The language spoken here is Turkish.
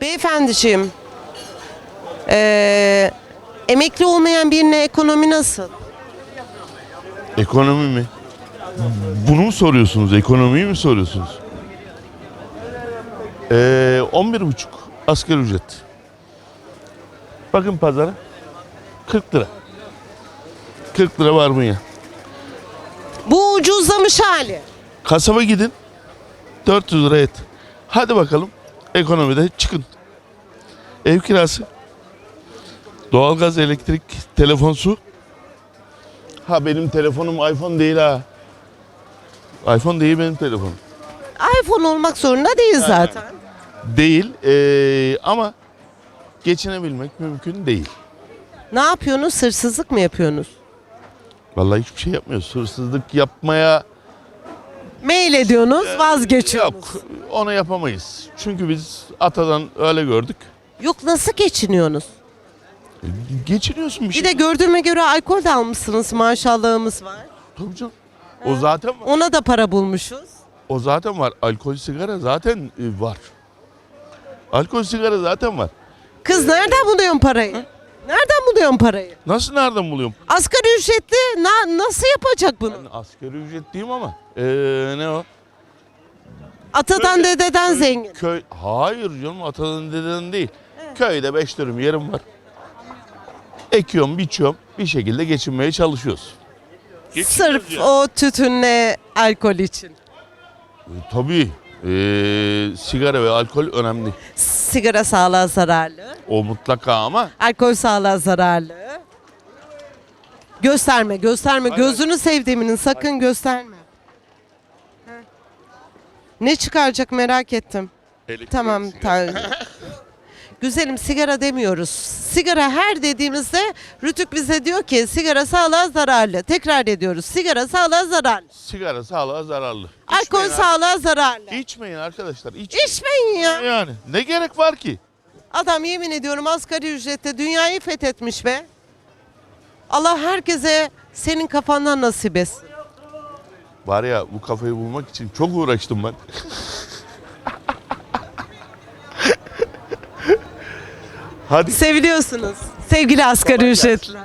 Beyefendiciğim, eee, emekli olmayan birine ekonomi nasıl? Ekonomi mi? Bunu mu soruyorsunuz? Ekonomiyi mi soruyorsunuz? Ee, 11 buçuk asgari ücret. Bakın pazara. 40 lira. 40 lira var mı ya? Bu ucuzlamış hali. Kasaba gidin. 400 lira et. Hadi bakalım. Ekonomide çıkın. Ev kirası. Doğalgaz, elektrik, telefon, su. Ha benim telefonum iPhone değil ha. iPhone değil benim telefonum. iPhone olmak zorunda değil zaten. Değil ee, ama geçinebilmek mümkün değil. Ne yapıyorsunuz? Hırsızlık mı yapıyorsunuz? Vallahi hiçbir şey yapmıyoruz. Hırsızlık yapmaya Mail ediyorsunuz, vazgeçiyorsunuz. yok. Onu yapamayız. Çünkü biz atadan öyle gördük. Yok nasıl geçiniyorsunuz? Geçiniyorsun bir Bir şey. de gördüğüme göre alkol de almışsınız maşallahımız var. Tabii canım. O zaten var. Ona da para bulmuşuz. O zaten var. Alkol sigara zaten e, var. Alkol sigara zaten var. Kız nereden buluyorsun parayı? Nereden buluyorsun parayı? Nasıl nereden buluyorum? Asgari ücretli na- nasıl yapacak bunu? Ben asgari ücretliyim ama ee, ne o? Atadan dededen zengin. Köy hayır canım atadan dededen değil. Köyde beş dönüm yerim var. Ekiyorum, biçiyorum. Bir şekilde geçinmeye çalışıyoruz. Geçiniyoruz Sırf o tütünle alkol için. E, Tabii. ee, sigara ve alkol önemli. Sigara sağlığa zararlı. O mutlaka ama Alkol sağlığa zararlı. Gösterme, gösterme. Hayır, Gözünü sevdiğiminin sakın gösterme. Heh. Ne çıkaracak merak ettim. elektrik, Tamam. sigara. Güzelim sigara demiyoruz. Sigara her dediğimizde Rütük bize diyor ki sigara sağlığa zararlı. Tekrar ediyoruz. Sigara sağlığa zararlı. Sigara sağlığa zararlı. Alkol İçmeyin sağlığa zararlı. ar- İçmeyin arkadaşlar. içmeyin. İçmeyin ya. Yani ne gerek var ki? Adam yemin ediyorum asgari ücrette dünyayı fethetmiş be. Allah herkese senin kafandan nasip etsin. Var ya bu kafayı bulmak için çok uğraştım ben. Hadi Seviliyorsunuz sevgili asgari ücretliler.